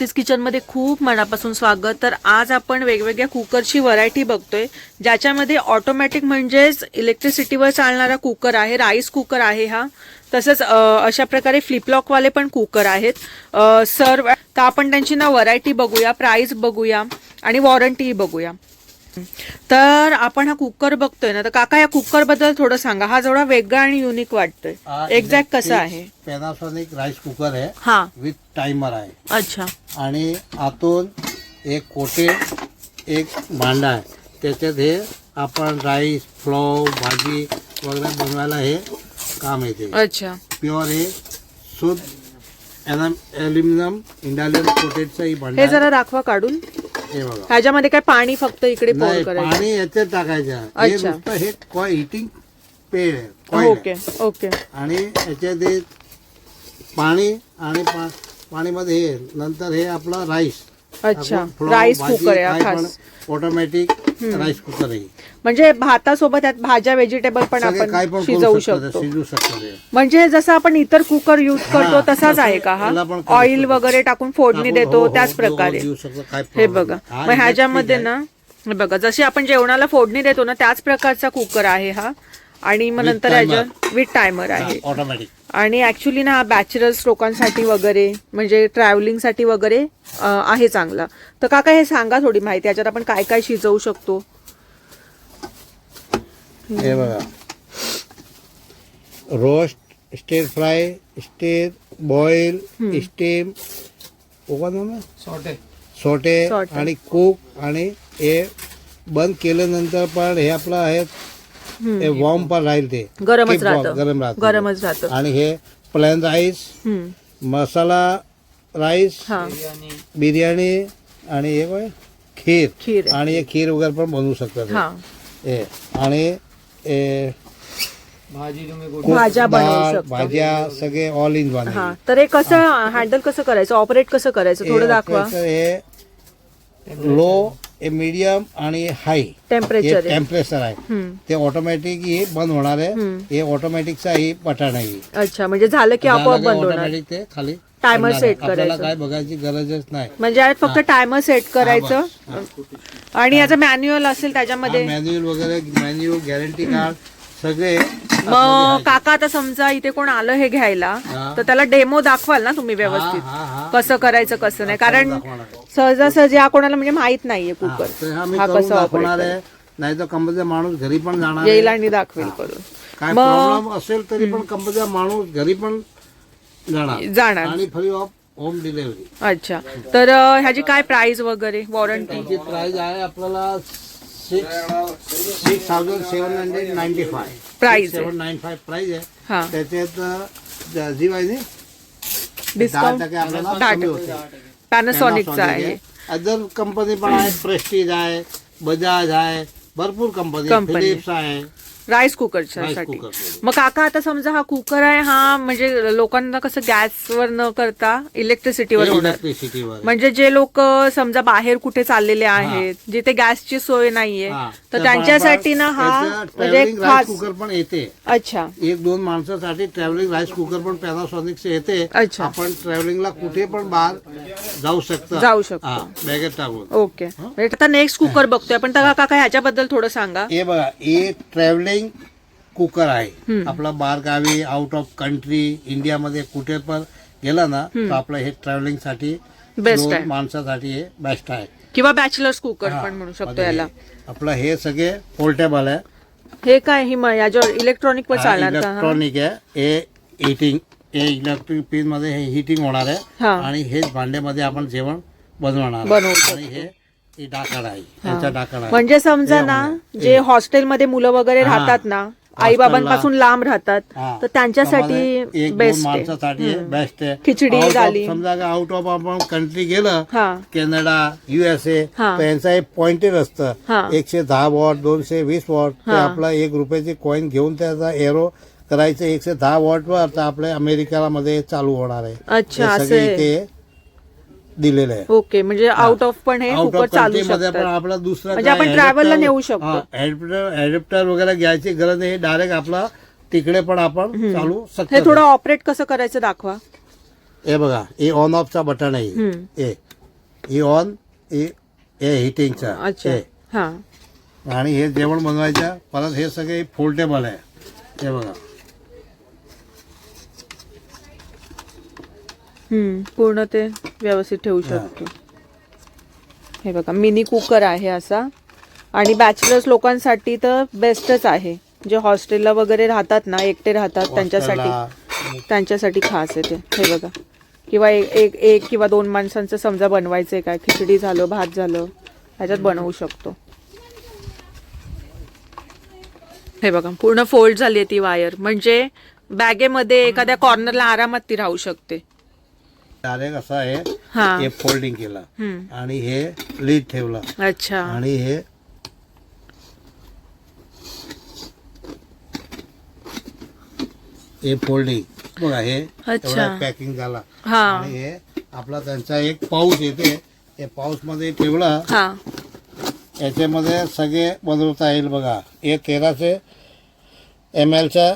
दीप्तीज किचनमध्ये खूप मनापासून स्वागत. तर आज आपण वेगवेगळ्या कुकरची व्हरायटी बघतोय ज्याच्यामध्ये ऑटोमॅटिक म्हणजेच इलेक्ट्रिसिटीवर चालणारा कुकर आहे राईस कुकर आहे हा. तसंच अशा प्रकारे फ्लिपलॉकवाले पण कुकर आहेत. सर्व तर आपण त्यांची ना व्हरायटी बघूया प्राईस बघूया आणि वॉरंटीही बघूया. तर आपण हा कुकर बघतोय ना तर काका या कुकरबद्दल थोडं सांगा. हा जरा वेगळा आणि युनिक वाटतोय. एक्झॅक्ट कसं आहे? पॅनासॉनिक राईस कुकर आहे हा. विथ टाइमर आहे. अच्छा. आणि आतून एक कोटेड एक भांडा आहे. त्याच्यात हे आपण राईस फ्लॉव भाजी वगैरे बनवायला हे काम येते. अच्छा. प्युअर हे शुद्ध ॲल्युमिनियम इंडालियम कोटेडचं ही भांडा हे आहे. जरा दाखवा काढून. ह्याच्यामध्ये काय पाणी फक्त इकडे नाही पाणी याच्यात टाकायचं. हे अच्छा. नुसतं हे कॉय हिटिंग पेड आहे coil आहे. ओके ओके आणि याच्यात हे पाणी आणि पा पाणीमध्ये हे नंतर हे आपला राईस अच्छा. राईस कुकर आहे हा खास. ऑटोमॅटिक राईस कुकर आहे. म्हणजे भातासोबत यात भाज्या व्हेजिटेबल पण सगळे काय आपण पण शिजवू करू शकतो शकतो. शिजू शकतो ते. म्हणजे जसं आपण इतर कुकर युज करतो तसाच तसं आहे का हा? याला पण करू ऑइल शकतो. वगैरे टाकून फोडणी आपण देतो हो, हो, त्याच हो, प्रकारे. देऊ शकतो, काय हे problem बघा. नाही. हा मग ह्याच्यामध्ये electric आहे. ना हे बघा जशी आपण जेवणाला फोडणी देतो ना त्याच प्रकारचा कुकर आहे हा. आणि मग With नंतर timer. ह्याच्यात विथ टायमर आहे. हा, ऑटोमॅटिक आणि ऍक्च्युली ना हा बॅचलर्स लोकांसाठी वगैरे म्हणजे ट्रॅव्हलिंगसाठी वगैरे आहे चांगला. तर काका हे सांगा थोडी माहिती. याच्यात आपण काय काय शिजवू शकतो? हे बघा. Roast stir fry stir boil steam saute saute. आणि कुक आणि हे बंद केल्यानंतर पण हे आपलं आहे हे वॉर्म पण राहील ते. गरमच राहतं. गरम राहतं गरमच राहतं. आणि हे प्लेन राईस. मसाला राईस हा. बिर्याणी आणि हे काय खीर. खीर. आणि हे खीर वगैरे पण बनवू शकतात हा. हे. आणि हे भाज्या बनवू डाळ, शकतो. भाज्या सगळे ऑल इन वन हा. तर हे कसं हँडल कसं करायचं? ऑपरेट कसं करायचं? थोडं दाखवा. हे लो हे मीडियम आणि हाय टेम्परेचर टेम्परेचर आहे. ते ऑटोमॅटिक हे बंद होणार आहे. हे ऑटोमॅटिकचा ही बटन आहे अच्छा म्हणजे झालं की आपोआप बंद होणार ऑटोमॅटिक ते खाली आहे. आपल्याला करायचं. काय बघायची गरजच नाही म्हणजे यात फक्त टायमर सेट करायचं. आणि याचं मॅन्युअल असेल त्याच्यामध्ये मॅन्युअल वगैरे मॅन्यू गॅरंटी कार्ड सगळे मग काका आता समजा इथे कोण आलं हे घ्यायला. तर त्याला डेमो दाखवाल ना तुम्ही व्यवस्थित. कसं करायचं कसं नाही? कारण. सहजासहजी या कोणाला म्हणजे माहीत नाहीये कुकर. हा कसा आहे. नाही तर कंपनीचा माणूस घरी पण जाणार. येईल आणि दाखवेल करून. मग- असेल तरी पण कंपनीचा माणूस घरी पण जाणार. जाणार. आणि फ्री ऑफ होम डिलिव्हरी अच्छा. तर ह्याची काय प्राइस वगैरे? वॉरंटी प्राइस आहे आपल्याला six six thousand seven hundred ninety five आहे. सेवन नाईन फाय प्राइस आहे हा। त्याच्यात जी पाहिजे दहा डिस्काउंट टक्के आपल्याला दहा कमी टक्के. होते. पॅनासॉनिकचा आहे. अदर कंपनी पण आहे प्रेस्टीज आहे बजाज आहे भरपूर कंपनी Company. फिलिप्स आहे. राईस कुकरच्या साठी. कुकर मग काका आता समजा हा कुकर आहे हा म्हणजे लोकांना कसं गॅसवर न करता इलेक्ट्रिसिटीवर होणार. इलेक्ट्रिसिटीवर म्हणजे जे लोक समजा बाहेर कुठे चाललेले आहेत जिथे गॅसची सोय नाहीये हा. तर त्यांच्यासाठी ना हा म्हणजे travelling rice खास कुकर पण येते. अच्छा. एक दोन माणसासाठी ट्रॅव्हलिंग राईस कुकर पण पॅनासॉनिकचे येते. अच्छा. आपण ट्रॅव्हलिंगला कुठे पण बाहेर जाऊ शकतो. जाऊ शकतो. बॅगेत टाकून. ओके. म्हणजे आता नेक्स्ट कुकर बघतोय. पण काका ह्याच्याबद्दल थोडं सांगा. हे बघा हे ट्रॅव्हलिंग कुकर आहे. आपला बारगावी आउट ऑफ कंट्री इंडियामध्ये कुठे पण गेला ना तर आपलं हे ट्रॅव्हलिंगसाठी आहे. माणसासाठी हे बेस्ट आहे. किंवा बॅचलर्स कुकर पण म्हणू शकतो याला. आपलं हे सगळे पोर्टेबल आहे. हे काय ही याच्यावर इलेक्ट्रॉनिक वर चालणार हा? इलेक्ट्रॉनिक आहे. हे हिटिंग हे इलेक्ट्रिक पिनमध्ये हे हिटिंग होणार आहे. आणि हेच भांड्यामध्ये आपण जेवण बनवणार. आणि हे हे डाकड आहे याचा डाकड आहे म्हणजे समजा ना जे हॉस्टेलमध्ये मुलं वगैरे हा. राहतात ना आई बाबांपासून लांब राहतात हा. तर त्यांच्यासाठी त्यामध्ये एक दोन बेस्ट आहे माणसासाठी बेस्ट आहे खिचडी Out of- झाली. समजा आउट ऑफ आपण कंट्री गेलं हा कॅनडा युएसए हा. तर यांचं एक पॉइंटेड हा. असतं एकशे दहा वॉट दोनशे वीस वॉट ते हा. आपला एक रुपयाची कॉईन घेऊन त्याचा एरो करायचं एकशे दहा वॉट वर तर आपल्या अमेरिकेला मध्ये चालू होणार आहे अच्छा, हे असं सगळे आहे. इथे दिलेलं आहे. ओके म्हणजे आउट ऑफ पण हे आउट चालू शकतात. आपला दुसरा म्हणजे आपण travel ला नेऊ शकतो. ऍडप्टर वगैरे घ्यायची गरज नाही डायरेक्ट आपला तिकडे पण आपण चालू हे शकतो. थोडं ऑपरेट कसं करायचं दाखवा. हे बघा हे ऑन ऑफचा बटन आहे. हम्म. हे हे ऑन हे हे हिटिंगचा अच्छा. हे. हा. आणि हे जेवण बनवायचं परत हे सगळे फोल्डेबल आहे. हे बघा. पूर्ण ते व्यवस्थित ठेवू शकतो. हे बघा मिनी कुकर आहे असा. आणि बॅचलर्स लोकांसाठी तर बेस्टच आहे. जे हॉस्टेलला वगैरे राहतात ना एकटे राहतात त्यांच्यासाठी त्यांच्यासाठी खास आहे ते. हे बघा. किंवा एक एक एक किंवा दोन माणसांचं समजा बनवायचं आहे काय खिचडी झालं भात झालं ह्याच्यात बनवू शकतो. हे बघा पूर्ण फोल्ड झाली आहे ती वायर म्हणजे बॅगेमध्ये एखाद्या कॉर्नरला आरामात ती राहू शकते. डायरेक्ट असं आहे हा. हे फोल्डिंग केलं. हम्म. आणि हे लीड ठेवलं. अच्छा. आणि हे हे फोल्डिंग. बघा हे अच्छा. पॅकिंग झाला. हा. आणि हे आपला त्यांचा एक पाऊस येते. हे पाऊसमध्ये ठेवला. हा. याच्यामध्ये सगळे बनवता येईल बघा. हे तेराशे एम एलचा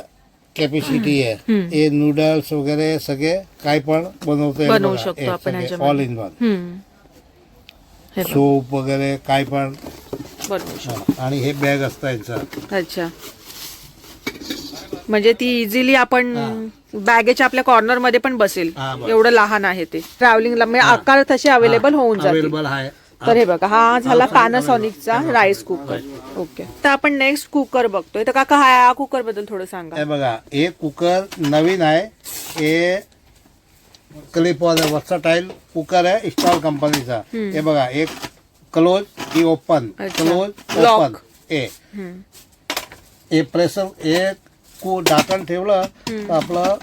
कॅपॅसिटी आहे. हे नूडल्स वगैरे सगळे काय पण बनवू. शकतो आपण. ऑल इन वन सूप वगैरे काय पण. आणि हे बॅग असतं यांचं. अच्छा. म्हणजे ती इझिली आपण बॅगेच्या आपल्या कॉर्नरमध्ये पण बसेल. बस. एवढं लहान आहे ते. ट्रॅव्हलिंगला म्हणजे आकार तसे अवेलेबल होऊन आहे. तर हे बघा हा झाला पॅनासॉनिकचा राईस कुकर ओके तर आपण नेक्स्ट कुकर बघतोय. तर काका हा कुकरबद्दल थोडं सांगा. हे बघा हे कुकर नवीन आहे. हे क्लिप ऑन वर्साटाईल कुकर आहे स्टॉल कंपनीचा हे बघा एक क्लोज ही ओपन अच्छा. Close Lock. ओपन हे. हम्म. हे प्रेशर हे कु ढाकण ठेवलं तर आपलं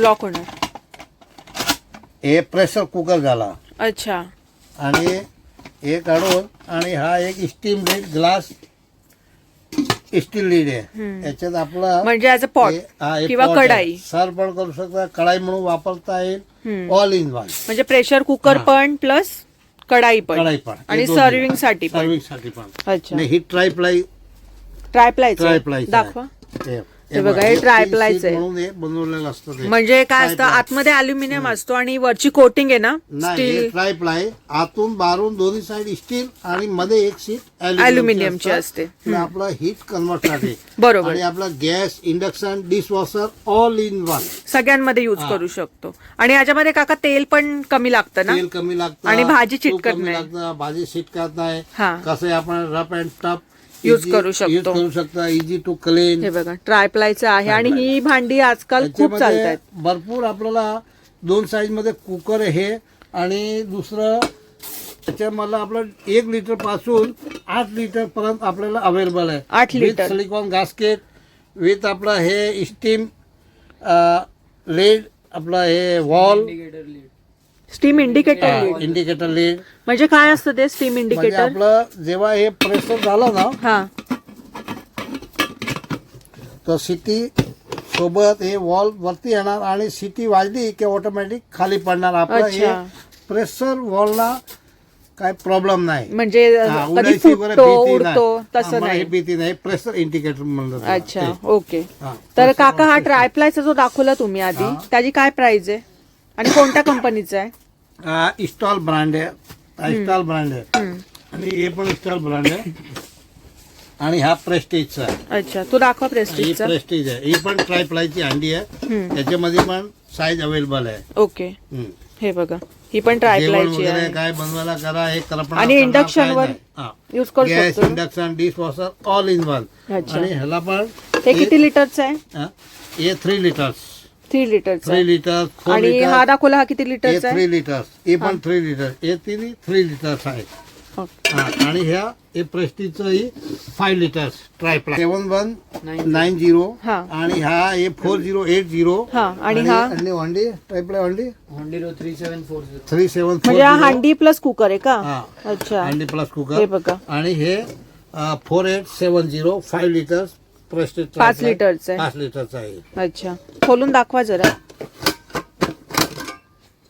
लॉक होणार. हे प्रेशर कुकर झाला. अच्छा. आणि हे काढून आणि हा एक steam lid glass steel lid आहे. याच्यात आपला म्हणजे ऍज अ पॉट हे- हा, हे किंवा pot आहे. कढाई. सर्व पण करू शकता कढाई म्हणून वापरता येईल. ऑल इन वन म्हणजे प्रेशर कुकर हा. पण प्लस कढाई पण. कढाई पण. आणि सर्विंगसाठी पण. सर्विंगसाठी पण. अच्छा. आणि ही tri ply tri ply tri ply दाखवा. हे. हे बघा, हे आहे. म्हणून हे बनवलेलं असतं ते. म्हणजे काय असतं. आतमध्ये अल्युमिनियम असतो आणि वरची कोटिंग आहे ना नाही हे स्टील ट्राय प्लाय आतून बारून दोन्ही साइड स्टील आणि मध्ये एक सीट Aluminum ची असते. आपलं हीट कन्वर्टसाठी बरोबर. आणि आपला gas induction dishwasher all in one सगळ्यांमध्ये युज. करू शकतो. आणि याच्यामध्ये काका तेल पण कमी लागतं ना? तेल कमी लागतं. आणि भाजी तूप चिटकत कमी नाही. लागतं. भाजी चिटकत नाही. हा. कसं आहे आपण रफ अँड टफ Use करू शकतो. करू शकता इझी टू क्लीन हे बघा ट्राय प्लायचं आहे आणि ही भांडी आजकाल खूप चालतात भरपूर आपल्याला दोन साईजमध्ये कुकर आहे हे आणि दुसरं त्याच्यामधलं आपलं एक लिटरपासून आठ लिटर पर्यंत आपल्याला अवेलेबल आहे. आठ लिटर. सिलिकॉन गास्केट विथ आपलं हे स्टीम लेड आपलं हे valve steam indicator indicator lid म्हणजे काय असतं ते स्टीम म्हणजे इंडिकेटर आपलं जेव्हा हे प्रेशर झालं ना हा तर सिटी सोबत हे वॉल वरती येणार आणि सिटी वाजली की ऑटोमॅटिक खाली पडणार आपलं हे अच्छा. प्रेशर वॉलला काय प्रॉब्लेम नाही म्हणजे हा, कधी उडायची वगैरे फुटतो भीती उडतो नाही. तसं मला हे नाही भीती नाही प्रेशर इंडिकेटर म्हणलं. अच्छा ते. ओके हा. तर काका हा ट्राय प्लायचा जो दाखवला तुम्ही आधी हा. त्याची काय प्राइस आहे आणि कोणत्या कंपनीचा आहे? हा इस्टॉल ब्रँड आहे. हा इस्टॉल ब्रँड आहे. हम्म. आणि हे पण इस्टॉल ब्रँड आहे. आणि हा प्रेस्टेजचा आहे. अच्छा तू दाखव ही प्रेस्टिजचा प्रेस्टेज आहे. ही पण ट्राय प्लायची हंडी आहे. त्याच्यामध्ये पण साईज अवेलेबल आहे. ओके हम्म. हे बघा. ही पण ट्राय जेवण प्लायची वगैरे आहे. काय बनवायला करा हे करपणा आणि करणार induction काय वर नाही. हा. यूज करू गॅस शकतो induction dishwasher all in one अच्छा. आणि ह्याला पण हे किती लिटरचं आहे? हा, हे थ्री लिटर्स थ्री लिटरचं थ्री फोर आणि हा दाखवला हा किती हे लिटरचा आहे? थ्री लिटर्स हे पण थ्री लिटर हे तिन्ही थ्री लिटर्स आहे ओके. हा, आणि ह्या हे प्रेस्टीजचं ही five litres three seven one nine zero हा. आणि हा हे फोर झिरो एट झिरो हा, आणि हा? हंडी ट्रायप्लाय हंडी थ्री सेवन म्हणजे हा हांडी प्लस कुकर आहे का? हा. अच्छा. हंडी प्लस हे कुकर बघा. आणि हे four eight seven zero five litres Prestige पाच लिटरचं आहे. पाच लिटरचं आहे. अच्छा. खोलून दाखवा जरा.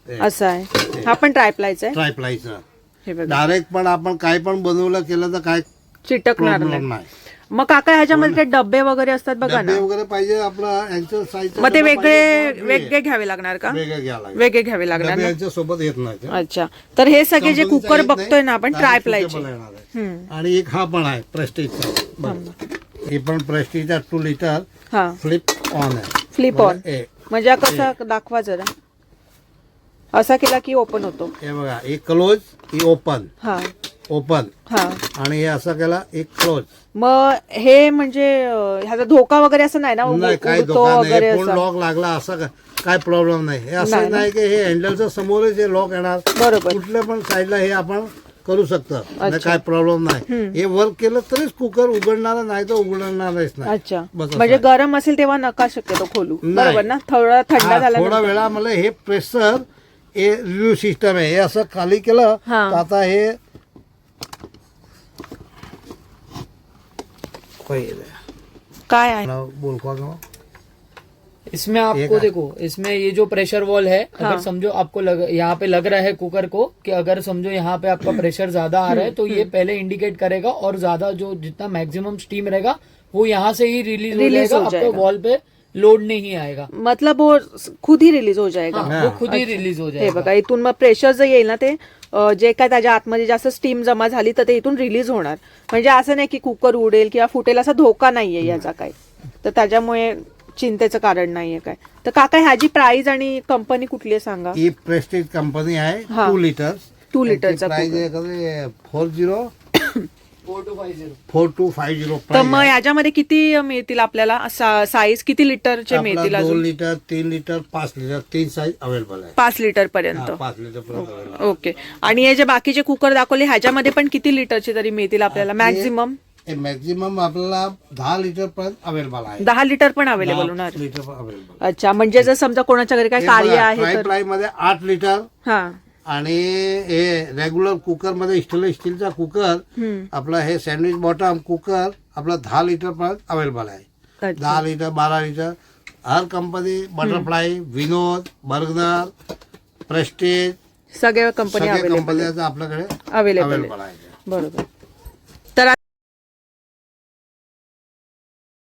असं आहे. हा. पण ट्राय प्लायचा आहे? ट्रायप्लायचं हे बघा. डायरेक्ट पण आपण काय पण बनवलं केलं तर काय चिटकणार प्रॉब्लेम नाही. नाही. मग काका ह्याच्यामध्ये ते डब्बे वगैरे असतात बघा डबे ना. वगैरे पाहिजे आपला यांचं मग ते वेगळे वेगळे घ्यावे लागणार का? वेगळे घ्यावं लागेल वेगळे घ्यावे लागणार डबे ना? यांच्या सोबत येत नाही अच्छा. तर हे सगळे जे कंपनीचा कुकर येत नाही, बघतोय ना आपण direct ट्राय suitable प्लायचे येणार आहे. हम्म. आणि एक हा पण आहे प्रेस्टिजचा हे पण प्रेस्टिजचा टू लिटर हा. फ्लिप ऑन आहे. फ्लिप ऑन बघा, हे. म्हणजे हा. कसा दाखवा जरा. असा केला की ओपन होतो. हे बघा एक क्लोज ही ओपन हा. ओपन हा. आणि हे असं केला एक क्लोज मग हे म्हणजे अं, ह्याचा धोका वगैरे असं नाही ना? नाही काय उडतो धोका असं. लॉक लागला असं का- काय प्रॉब्लेम नाही. हे नाही असं ना? नाही. की हे हँडलच्या समोरच हे लॉक येणार. बरोबर. कुठल्या पण साईडला हे आपण करू शकतो नाही अच्छा. काय प्रॉब्लेम नाही. हे वर्क केलं तरीच कुकर उघडणार नाही तर उघडणारच नाही अच्छा म्हणजे. गरम असेल तेव्हा नका शक्यतो खोलू नाही. बरोबर ना थोडा थंड झाला थोडा वेळा मला हे प्रेशर हे रिव्ह्यू सिस्टम आहे हे असं खाली केलं. तर आता हे काय आहे बोल का गं? इसमें आपको देखो इसमें ये जो प्रेशर वॉल है हाँ। अगर समझो आपको लग, यहाँ पे लग रहा है कुकर को कि अगर समझो यहाँ पे आपका प्रेशर ज्यादा आ रहा है तो ये पहले इंडिकेट करेगा और ज्यादा जो जितना मैक्सिमम स्टीम रहेगा वो यहाँ से ही रिलीज हो जाएगा हो आपको। वॉल पे लोड नहीं आएगा। मतलब वो खुद ही रिलीज हो जाएगा। हाँ, वो खुद ही रिलीज हो हे जाएगा। बघा इथून मग प्रेशर जर येईल ना ते जे काय त्याच्या आतमध्ये जास्त स्टीम जमा झाली तर ते इथून रिलीज होणार. म्हणजे असं नाही की कुकर उडेल किंवा फुटेल असा धोका नाहीये याचा काय तर त्याच्यामुळे चिंतेचं कारण नाहीये काय? तर काका ह्याची प्राइस आणि कंपनी कुठली आहे सांगा? ही प्रेस्टिज कंपनी आहे हा. टू लिटर टू लिटरचा प्राइस cooker. आहे four zero four two five zero four two five zero तर मग याच्यामध्ये किती मिळतील आपल्याला? साईज किती लिटरचे मिळतील दोन अजून? लिटर तीन लिटर पाच लिटर तीन साईज अवेलेबल आहे पाच लिटर पर्यंत. हा, पाच लिटर पर्यंत available ओके आणि हे जे बाकीचे कुकर दाखवले ह्याच्यामध्ये पण किती लिटरचे तरी मिळतील आपल्याला? मॅक्झिमम मॅक्झिमम आपल्याला दहा लिटर पर्यंत अवेलेबल आहे. दहा लिटर पण अवेलेबल होणार. लिटर अवेलेबल अच्छा म्हणजे जर समजा कोणाच्या घरी काय कार्य आहे तर मध्ये आठ लिटर हा. आणि हे रेग्युलर कुकरमध्ये स्टेनलेस स्टीलचा कुकर हम्म. आपला हे सँडविच बॉटम कुकर आपला दहा लिटर पर्यंत अवेलेबल आहे. अच्छा. दहा लिटर बारा लिटर हर company Butterfly Vinod Bergner Prestige सगळ्या कंपनी सगळ्या अवेलेबल कंपन्याचा आपल्याकडे अवेलेबल अवेलेबल आहे. बरोबर.